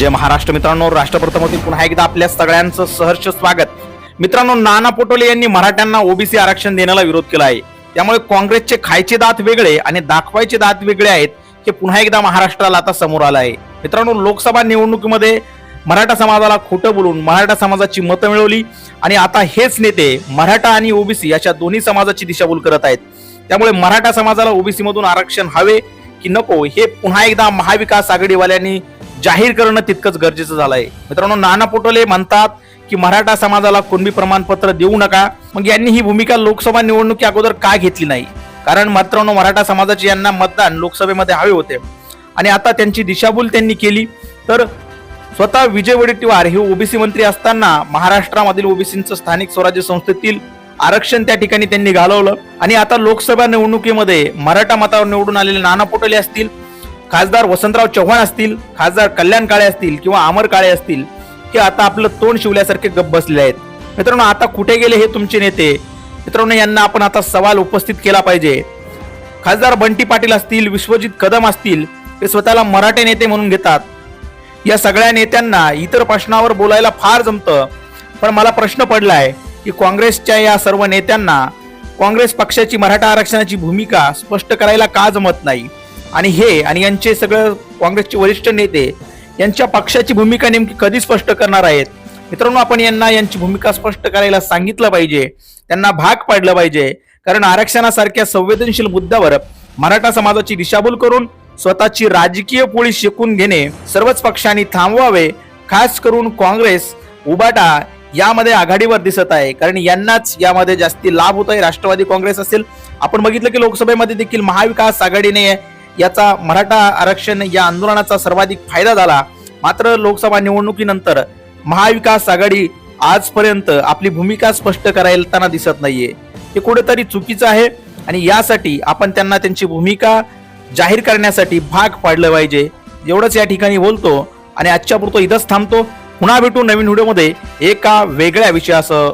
जय महाराष्ट्र मित्रांनो. राष्ट्रप्रथमतील पुन्हा एकदा आपल्या सगळ्यांचं सहर्ष स्वागत. मित्रांनो नाना पटोले यांनी मराठ्यांना ओबीसी आरक्षण देण्याला विरोध केला आहे. त्यामुळे काँग्रेसचे खायचे दात वेगळे आणि दाखवायचे दात वेगळे आहेत हे पुन्हा एकदा महाराष्ट्राला आता समोर आलं आहे. मित्रांनो लोकसभा निवडणुकीमध्ये मराठा समाजाला खोटं बोलून मराठा समाजाची मतं मिळवली आणि आता हेच नेते मराठा आणि ओबीसी अशा दोन्ही समाजाची दिशाभूल करत आहेत. त्यामुळे मराठा समाजाला ओबीसी मधून आरक्षण हवे की नको हे पुन्हा एकदा महाविकास आघाडीवाल्यांनी जाहीर करणं तितकंच गरजेचं झालं आहे मित्रांनो नाना पटोले म्हणतात की मराठा समाजाला कुणबी प्रमाणपत्र देऊ नका. मग यांनी ही भूमिका लोकसभा निवडणुकी अगोदर का घेतली नाही? कारण मित्रांनो मराठा समाजाचे यांना मतदान लोकसभेमध्ये हवे होते. आणि आता त्यांची दिशाभूल त्यांनी केली. तर स्वतः विजय वडेट्टीवार हे ओबीसी मंत्री असताना महाराष्ट्रामधील ओबीसींचं स्थानिक स्वराज्य संस्थेतील आरक्षण त्या ठिकाणी त्यांनी घालवलं. आणि आता लोकसभा निवडणुकीमध्ये मराठा मतावर निवडून आलेले नाना पटोले असतील खासदार वसंतराव चव्हाण असतील खासदार कल्याण काळे असतील किंवा अमर काळे असतील की आता आपलं तोंड शिवल्यासारखे गप्प बसले आहेत. मित्रांनो आता कुठे गेले हे तुमचे नेते? मित्रांनो यांना आपण आता सवाल उपस्थित केला पाहिजे. खासदार बंटी पाटील असतील विश्वजित कदम असतील ते स्वतःला मराठे नेते म्हणून घेतात. या सगळ्या नेत्यांना इतर प्रश्नावर बोलायला फार जमतं. पण मला प्रश्न पडलाय की काँग्रेसच्या या सर्व नेत्यांना काँग्रेस पक्षाची मराठा आरक्षणाची भूमिका स्पष्ट करायला का जमत नाही? आणि हे आणि यांचे सगळं काँग्रेसचे वरिष्ठ नेते यांच्या पक्षाची भूमिका नेमकी कधी स्पष्ट करणार आहेत? मित्रांनो आपण यांना यांची भूमिका स्पष्ट करायला सांगितलं पाहिजे. त्यांना भाग पाडलं पाहिजे. कारण आरक्षणासारख्या संवेदनशील मुद्द्यावर मराठा समाजाची दिशाभूल करून स्वतःची राजकीय पोळी शिकून घेणे सर्वच पक्षांनी थांबवावे खास करून काँग्रेस उबाटा यामध्ये आघाडीवर दिसत आहे. कारण यांनाच यामध्ये जास्ती लाभ होत आहे राष्ट्रवादी काँग्रेस असेल. आपण बघितलं की लोकसभेमध्ये देखील महाविकास आघाडीने याचा मराठा आरक्षण या आंदोलनाचा सर्वाधिक फायदा झाला. मात्र लोकसभा निवडणुकीनंतर महाविकास आघाडी आजपर्यंत आपली भूमिका स्पष्ट करायला दिसत नाहीये. हे कुठेतरी चुकीचं आहे आणि यासाठी आपण त्यांना त्यांची भूमिका जाहीर करण्यासाठी भाग पाडलं पाहिजे. एवढंच या ठिकाणी बोलतो आणि आजच्या पुरतो इथंच थांबतो. पुन्हा भेटू नवीन व्हिडिओमध्ये एका वेगळ्या विषयासह.